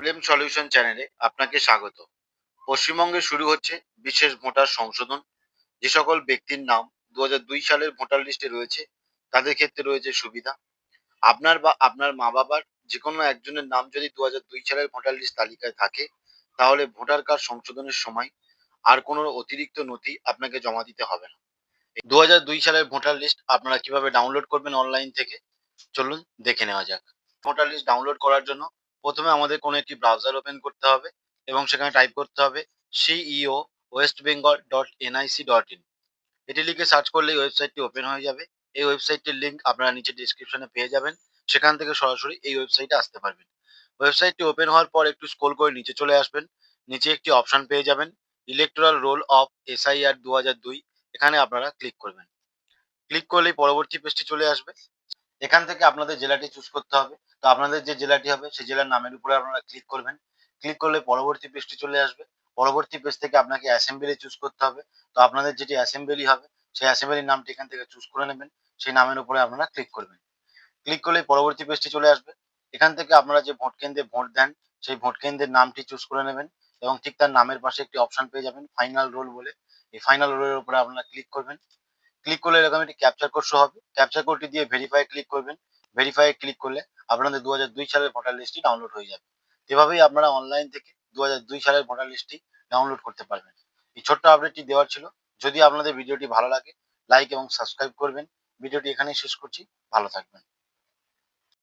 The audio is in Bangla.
প্রবলেম সলিউশন চ্যানেলে আপনাকে স্বাগত। পশ্চিমবঙ্গে শুরু হচ্ছে বিশেষ ভোটার সংশোধন। যে সকল ব্যক্তির নাম দু সালের ভোটার লিস্টে রয়েছে, তাদের ক্ষেত্রে রয়েছে সুবিধা। আপনার বা আপনার মা বাবার যে কোনো একজনের নাম যদি দু সালের ভোটার লিস্ট তালিকায় থাকে, তাহলে ভোটার কার্ড সংশোধনের সময় আর কোনো অতিরিক্ত নথি আপনাকে জমা দিতে হবে না। দু সালের ভোটার লিস্ট আপনারা কীভাবে ডাউনলোড করবেন অনলাইন থেকে, চলুন দেখে নেওয়া যাক। ভোটার লিস্ট ডাউনলোড করার জন্য প্রথমে আমাদের কোনো একটি ব্রাউজার ওপেন করতে হবে এবং সেখানে টাইপ করতে হবে CEO West Bengal dot NIC dot in এটি লিখে সার্চ করলেই ওয়েবসাইটটি ওপেন হয়ে যাবে। এই ওয়েবসাইটটির লিঙ্ক আপনারা নিচে ডিসক্রিপশনে পেয়ে যাবেন। সেখান থেকে সরাসরি এই ওয়েবসাইটে আসতে পারবেন। ওয়েবসাইটটি ওপেন হওয়ার পর একটু স্ক্রল করে নিচে চলে আসবেন। নিচে একটি অপশন পেয়ে যাবেন। ইলেকট্রাল রোল অফ এসআইআর দু হাজার দুই। এখানে আপনারা ক্লিক করবেন। ক্লিক করলেই পরবর্তী পেজটি চলে আসবে। এখান থেকে আপনাদের জেলাটি চুজ করতে হবে। তো আপনাদের যে জেলাটি হবে, সেই জেলার নামের উপরে আপনারা ক্লিক করবেন। ক্লিক করলে পরবর্তী পেজটি চলে আসবে। পরবর্তী পেজ থেকে আপনাকে অ্যাসেম্বলি চুজ করতে হবে। তো আপনাদের যেটি অ্যাসেম্বলি হবে, সেই অ্যাসেম্বলির নামটি এখান থেকে চুজ করে নেবেন। সেই নামের উপরে আপনারা ক্লিক করবেন। ক্লিক করলেই পরবর্তী পেজটি চলে আসবে। এখান থেকে আপনারা যে ভোট কেন্দ্রে ভোট দেন, সেই ভোট কেন্দ্রের নামটি চুজ করে নেবেন এবং ঠিক তার নামের পাশে একটি অপশন পেয়ে যাবেন ফাইনাল রোল বলে। এই ফাইনাল রোলের উপরে আপনারা ক্লিক করবেন। ক্লিক করলে এরকম একটি ক্যাপচার কোড হবে। ক্যাপচার কোডটি দিয়ে ভেরিফাই ক্লিক করবেন। ভেরিফাই ক্লিক করলে আপনাদের দু দুই সালের ভোটার লিস্টটি ডাউনলোড হয়ে যাবে। এভাবেই আপনারা অনলাইন থেকে দু দুই সালের ভোটার লিস্টটি ডাউনলোড করতে পারবেন। এই ছোট্ট আপডেটটি দেওয়ার ছিল। যদি আপনাদের ভিডিওটি ভালো লাগে লাইক এবং সাবস্ক্রাইব করবেন। ভিডিওটি এখানেই শেষ করছি। ভালো থাকবেন।